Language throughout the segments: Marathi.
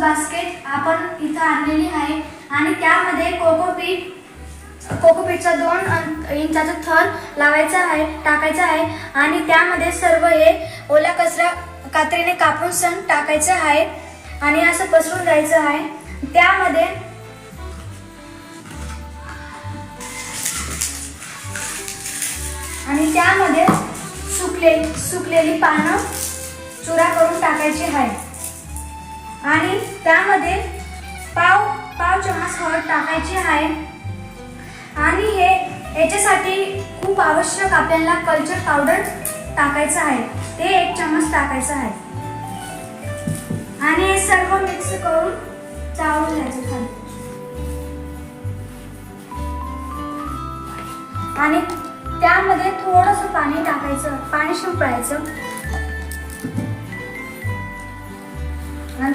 बास्केट आपण इथं आणलेली आहे. आणि त्यामध्ये कोकोपीट कोकोपीटचा दोन इंचाचा थर लावायचा आहे टाकायचा आहे. आणि त्यामध्ये सर्व हे ओला कचरा कात्रीने कापून सण टाकायचं आहे. आणि असं पसरून द्यायचं आहे. त्यामध्ये आणि त्यामध्ये सुकले सुकलेली पानं चुरा करून टाकायची आहे. आणि त्यामध्ये पाव पाव चमच हळद टाकायची आहे. आणि हे याच्यासाठी खूप आवश्यक आपल्याला कल्चर पावडर टाकायचं आहे. ते एक चमच टाकायचं आहे. आणि हे सर्व मिक्स करून चावून घ्यायचं खाली आणि त्यामध्ये थोडंसं पाणी टाकायचं पाणी शिंपडायचं.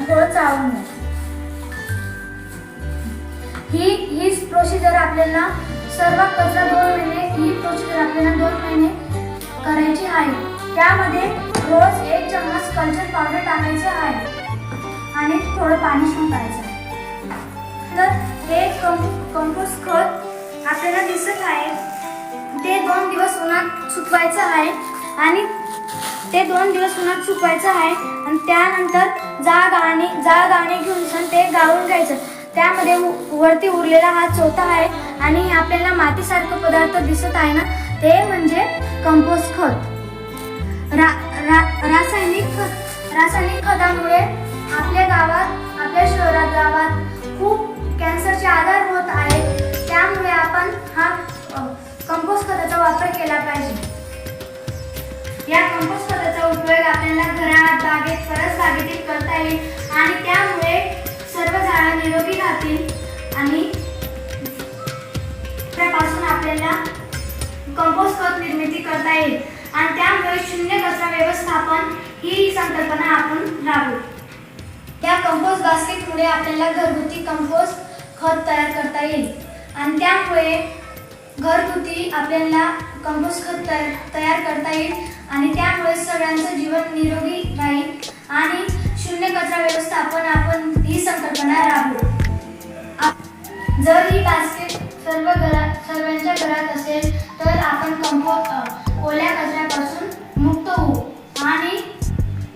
थोडं चावून घ्यायचं ही हीच प्रोसिजर आपल्याला सर्व कचरा दोन महिने ही प्रोसिजर आपल्याला दोन महिने करायची आहे. त्यामध्ये रोज एक चम्मच कल्चर पावडर टाकायचं आहे आणि थोडं पाणी शिंपायचं तर हे कंपोस्ट खत आपल्याला दिसत आहे. ते दोन दिवस उन्हात सुकवायचं आहे. आणि ते दोन दिवस उन्हात सुकवायचं आहे आणि त्यानंतर जा गाणे जा गाणे घेऊन सण ते गाळून घ्यायचं. त्यामध्ये उ- वरती उरलेला हा चौथा आहे आणि आपल्याला मातीसारखं पदार्थ दिसत आहे ना ते म्हणजे कंपोस्ट खत. रा, रा, रासायनिक खत रासायनिक खतामुळे या कंपोस्ट खताचा उपयोग आपल्याला घरात बागेत परस बागेतील करता येईल आणि त्यामुळे सर्व झाडं निरोगी राहतील आणि त्यापासून आपल्याला कंपोस्ट खत निर्मिती करता येईल. आणि त्यामुळे शून्य कचरा व्यवस्थापन ही संकल्पना आपण राबवू. या कंपोस्ट बास्केटमुळे आपल्याला घरगुती कंपोस्ट खत तयार करता येईल. आणि त्यामुळे घरगुती आपल्याला कंपोस्ट खत तयार तयार करता येईल आणि त्यामुळे सगळ्यांचं जीवन निरोगी राहील आणि शून्य कचरा व्यवस्थापन आपण ही संकल्पना राबवू. आप- जर ही बास्केट सर्व घरात सर्वांच्या घरात असेल तर आपण कंपोस्ट ओल्या कचऱ्यापासून मुक्त होऊ आणि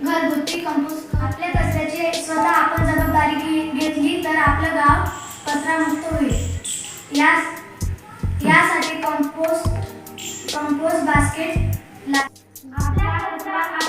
घरगुती कंपोस्ट आपल्या कचऱ्याची स्वतः आपण जबाबदारी घेतली तर आपलं गाव कचरामुक्त होईल. या यासाठी कंपोस्ट कंपोस्ट बास्केट ला- आपल्या